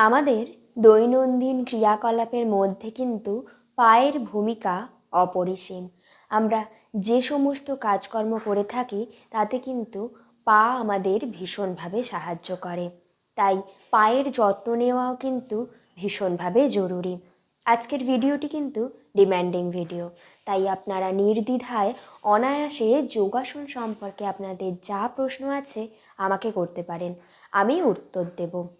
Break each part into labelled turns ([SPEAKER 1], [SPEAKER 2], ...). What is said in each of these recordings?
[SPEAKER 1] আমাদের দৈনন্দিন ক্রিয়াকলাপের মধ্যে কিন্তু পায়ের ভূমিকা অপরিসীম। আমরা যে সমস্ত কাজকর্ম করে থাকি, তাতে কিন্তু পা আমাদের ভীষণভাবে সাহায্য করে। তাই পায়ের যত্ন নেওয়াও কিন্তু ভীষণভাবে জরুরি। আজকের ভিডিওটি কিন্তু ডিম্যান্ডিং ভিডিও। তাই আপনারা নির্দ্বিধায় অনায়াসে যোগাসন সম্পর্কে আপনাদের যা প্রশ্ন আছে আমাকে করতে পারেন। আমি উত্তর দেবো।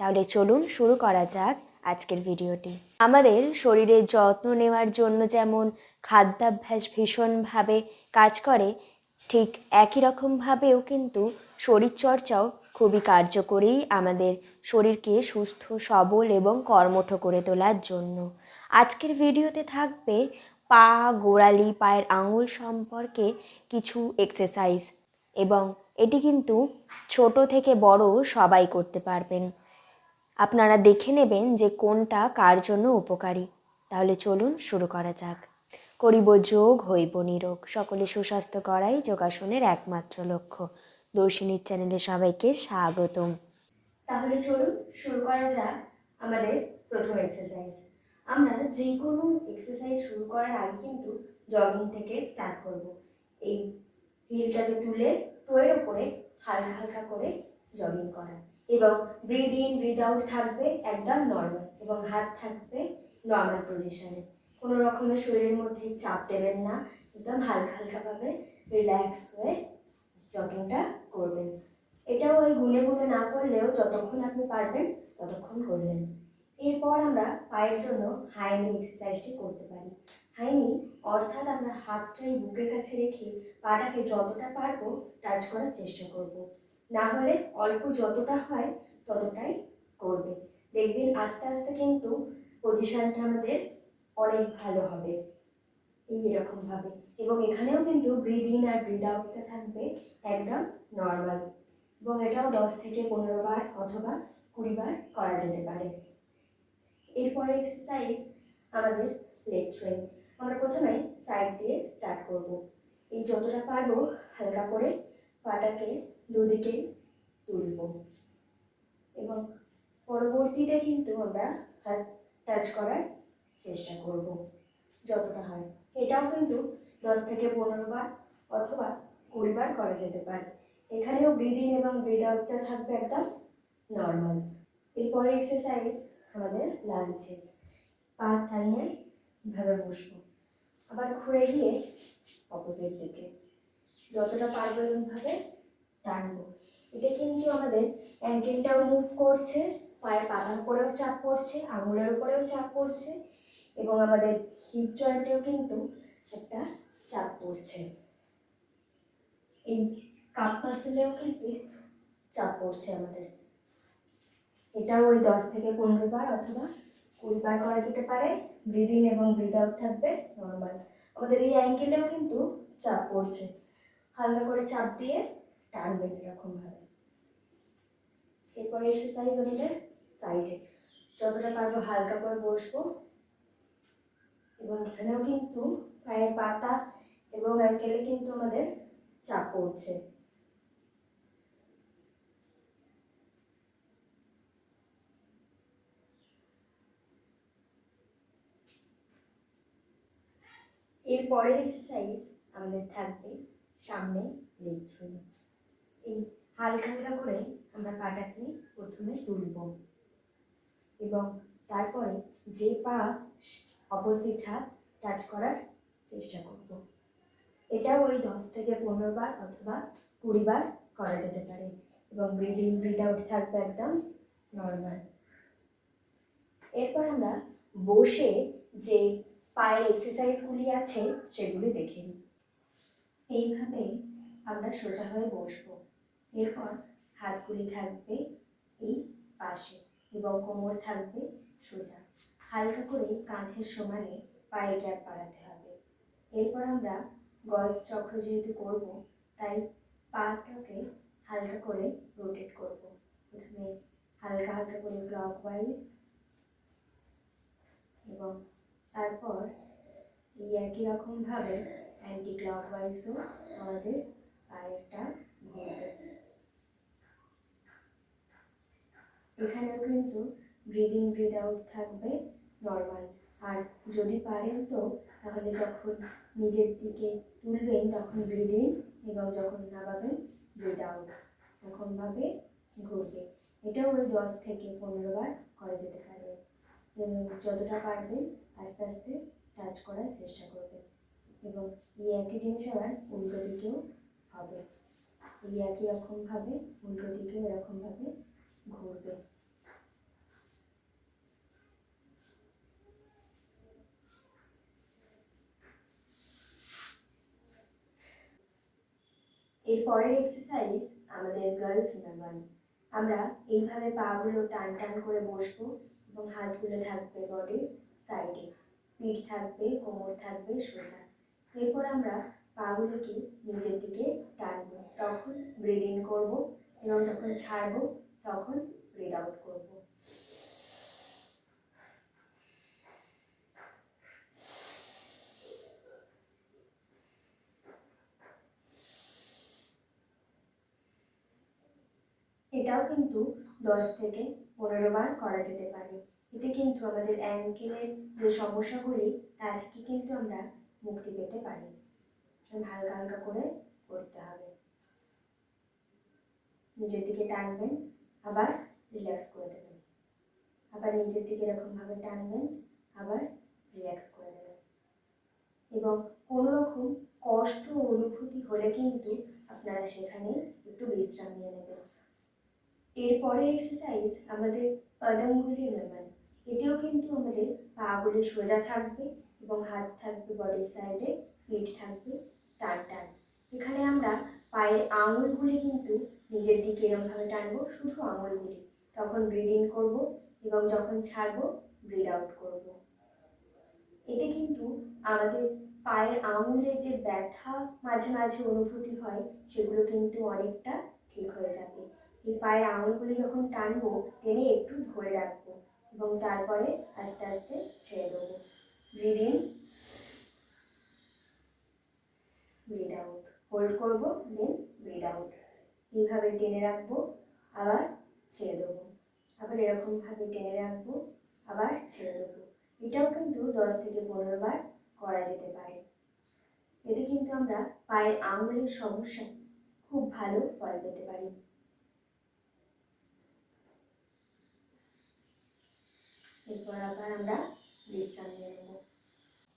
[SPEAKER 1] তাহলে চলুন শুরু করা যাক আজকের ভিডিওটি। আমাদের শরীরের যত্ন নেওয়ার জন্য যেমন খাদ্যাভ্যাস ভীষণভাবে কাজ করে, ঠিক একই রকমভাবেও কিন্তু শরীরচর্চাও খুবই কার্যকরী আমাদের শরীরকে সুস্থ, সবল এবং কর্মঠ করে তোলার জন্য। আজকের ভিডিওতে থাকবে পা, গোড়ালি, পায়ের আঙুল সম্পর্কে কিছু এক্সারসাইজ এবং এটি কিন্তু ছোট থেকে বড় সবাই করতে পারবেন। আপনারা দেখে নেবেন যে কোনটা কার জন্য উপকারী। তাহলে চলুন শুরু করা যাক। করিব যোগ হইব নিরোগ। সকলে সুস্বাস্থ্য করাই যোগাসনের একমাত্র লক্ষ্য। দর্শিনীর চ্যানেলে সবাইকে স্বাগতম। তাহলে চলুন শুরু করা যাক আমাদের প্রথম এক্সারসাইজ আমরা যে কোনো এক্সারসাইজ শুরু করার আগে কিন্তু জগিং থেকে স্টার্ট করব। এই হিলটাকে তুলে টোয়ের ওপরে হালকা হালকা করে জগিং করা। এবং ব্রিদ ইন ব্রিদ আউট থাকবে একদম নর্মাল এবং হাত থাকবে নর্মাল পজিশনে কোনো রকমের শরীরের মধ্যে চাপ দেবেন না, একদম হালকা হালকাভাবে রিল্যাক্স হয়ে জগিংটা করবেন। এটাও ওই গুনে গুনে না করলেও যতক্ষণ আপনি পারবেন ততক্ষণ করবেন। এরপর আমরা পায়ের জন্য হাইনি এক্সারসাইজটি করতে পারি। হাইনি অর্থাৎ আমরা হাতটাই বুকের কাছে রেখে পাটাকে যতটা পারব টাচ করার চেষ্টা করব। না হলে অল্প যতটা হয় ততটাই করবে। দেখবেন আস্তে আস্তে কিন্তু পজিশনটা আমাদের অনেক ভালো হবে। এই এরকমভাবে এবং এখানেও কিন্তু ব্রিদ ইন আর ব্রিদ আউটটা থাকবে একদম নর্মাল এবং এটাও দশ থেকে পনেরো বার অথবা কুড়ি বার করা যেতে পারে। এরপরে এক্সারসাইজ আমাদের লেগ ট্রেন আমরা প্রথমে সাইড দিয়ে স্টার্ট করব। এই যতটা পারব হালকা করে পাটাকে দুদিকে তুলব। এবং পরবর্তীতে কিন্তু আমরা হাত টাচ করার চেষ্টা করব, যতটা হয়। এটাও কিন্তু দশ থেকে পনেরো বার অথবা কুড়ি বার করা যেতে পারে। এখানেও ব্রিদিং এবং ব্রিদ আউটটা থাকবে একদম নর্মাল এরপরে এক্সারসাইজ আমাদের লাঞ্চেস পা টাইনে ভাবে বসবো। আবার ঘুরে গিয়ে অপোজিট দিকে। যতটা পারব এরকমভাবে টানবো। এটা কিন্তু আমাদের অ্যাঙ্কেলটাও মুভ করছে, পায়ের পাতার উপরেও চাপ পড়ছে, আঙুলের উপরেও চাপ পড়ছে, এবং আমাদের হিপ জয়েন্টেও কিন্তু একটা চাপ পড়ছে। এই কাপ মাসেলেও কিন্তু চাপ পড়ছে আমাদের। এটাও ওই দশ থেকে পনেরো বার অথবা কুড়ি বার করা যেতে পারে ব্রিদ ইন এবং ব্রিদ আউট থাকবে নর্মাল আমাদের এই অ্যাঙ্কেলেও কিন্তু চাপ পড়ছে। হালকা করে চাপ দিয়ে টানবেন এরকমভাবে। এরপরে এক্সারসাইজ আমাদের সাইডে যতটা পারব হালকা করে বসবো। এবং এখানেও কিন্তু পায়ের পাতা এবং অ্যাঙ্কেলে কিন্তু আমাদের চাপ পড়ছে। এর পরের এক্সারসাইজ আমাদের থাকবে সামনে থ্রো এই হালকা হালকা করে আমরা পাটাকে প্রথমে তুলব এবং তারপরে যে পা অপোজিট হাত টাচ করার চেষ্টা করব। এটাও ওই দশ থেকে পনেরো বার অথবা কুড়ি বার করা যেতে পারে এবং ব্রিদ ব্রিদ আউট থাকবে একদম নর্মাল এরপর আমরা বসে যে পায়ের এক্সারসাইজগুলি আছে সেগুলি দেখে নিই। এইভাবে আমরা সোজা হয়ে বসবো। এরপর হাতগুলি থাকবে এই পাশে এবং কোমর থাকবে সোজা। হালকা করে কাঁধের সমানে পায়ের গ্যাপ বাড়াতে হবে। এরপর আমরা গজ চক্র যেহেতু করব, তাই পাটাকে হালকা করে রোটেট করব। প্রথমে হালকা হালকা করে ক্লক ওয়াইজ এবং তারপর এই একই রকমভাবে অ্যান্টি ক্লক ওয়াইজও আমাদের পায়েরটা ঘুরবে। এখানেও কিন্তু ব্রিদ ইন ব্রিদ আউট থাকবে নর্মাল আর যদি পারেন তো, তাহলে যখন নিজের দিকে তুলবেন, তখন ব্রিদ ইন এবং যখন নামাবেন ব্রিদ আউট এরকমভাবে ঘুরবে। এটাও ওই দশ থেকে পনেরো বার করা যেতে পারে। এবং যতটা পারবেন আস্তে আস্তে টাচ করার চেষ্টা করবেন। এবং এই একই জিনিস আবার উল্টো দিকেও হবে। এই একই রকমভাবে, উল্টো দিকেও এরকমভাবে ঘুরবে এর পরের এক্সারসাইজ আমাদের গার্লস নাম্বার আমরা এইভাবে পাগুলো টান টান করে বসবো এবং হাতগুলো থাকবে বডির সাইডে পিঠ থাকবে, কোমর থাকবে, সোজা। এরপর আমরা পাগুলোকে নিজের দিকে টানবো। তখন ব্রিদ ইন করব এবং যখন ছাড়বো, তখন ব্রিদ আউট করব। এটাও কিন্তু দশ থেকে পনেরো বার করা যেতে পারে। এতে কিন্তু আমাদের অ্যাঙ্কেলের যে সমস্যাগুলি তা থেকে কিন্তু আমরা মুক্তি পেতে পারি। হালকা হালকা করে করতে হবে। নিজের দিকে টানবেন, আবার রিল্যাক্স করে দেবেন। আবার নিজের দিকে এরকমভাবে টানবেন, আবার রিল্যাক্স করে দেবেন। এবং কোনো রকম কষ্ট অনুভূতি হলে কিন্তু আপনারা সেখানে একটু বিশ্রাম নিয়ে নেবেন। এরপরের এক্সারসাইজ আমাদের পদঙ্গুলি নমন। এতেও কিন্তু আমাদের পাগুলি সোজা থাকবে এবং হাত থাকবে বডির সাইডে পিঠ থাকবে টান টান এখানে আমরা পায়ের আঙুলগুলি কিন্তু নিজের দিকে এরমভাবে টানবো, শুধু আঙুলগুলি। তখন ব্রিদ ইন করব এবং যখন ছাড়বো ব্রিদ আউট করব। এতে কিন্তু আমাদের পায়ের আঙুলে যে ব্যথা মাঝে মাঝে অনুভূতি হয়, সেগুলো কিন্তু অনেকটা ঠিক হয়ে যাবে। এই পায়ের আঙুলগুলি যখন টানবো, টেনে একটু ধরে রাখব এবং তারপরে আস্তে আস্তে ছেড়ে দেবো। Breathe in breathe out hold করব দেন ব্রিদ আউট এইভাবে টেনে রাখব, আবার ছেড়ে দেবো। আবার এরকমভাবে টেনে রাখব, আবার ছেড়ে দেবো। এটাও কিন্তু দশ থেকে পনেরো বার করা যেতে পারে। এতে কিন্তু আমরা পায়ের আঙুলের সমস্যা খুব ভালো ফল পেতে পারি। এরপর আবার আমরা বিশ্রাম নিয়ে নেব।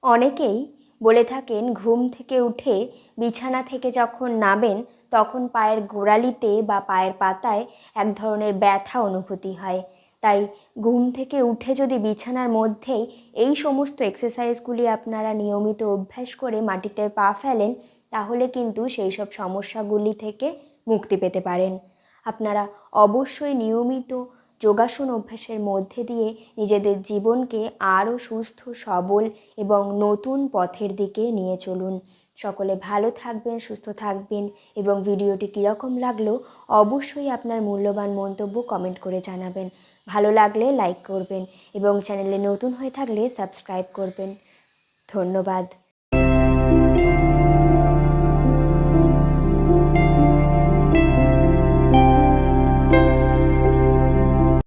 [SPEAKER 1] অনেকেই বলে থাকেন, ঘুম থেকে উঠে বিছানা থেকে যখন নামেন, তখন পায়ের গোড়ালিতে বা পায়ের পাতায় এক ধরনের ব্যথা অনুভূতি হয়। তাই ঘুম থেকে উঠে যদি বিছানার মধ্যেই এই সমস্ত এক্সারসাইজগুলি আপনারা নিয়মিত অভ্যাস করে মাটিতে পা ফেলেন, তাহলে কিন্তু সেই সব সমস্যাগুলি থেকে মুক্তি পেতে পারেন। আপনারা অবশ্যই নিয়মিত যোগাসন অভ্যাসের মধ্যে দিয়ে নিজেদের জীবনকে আরও সুস্থ, সবল এবং নতুন পথের দিকে নিয়ে চলুন। সকলে ভালো থাকবেন, সুস্থ থাকবেন এবং ভিডিওটি কীরকম লাগল অবশ্যই আপনার মূল্যবান মন্তব্য কমেন্ট করে জানাবেন। ভালো লাগলে লাইক করবেন এবং চ্যানেলে নতুন হয়ে থাকলে সাবস্ক্রাইব করবেন। ধন্যবাদ।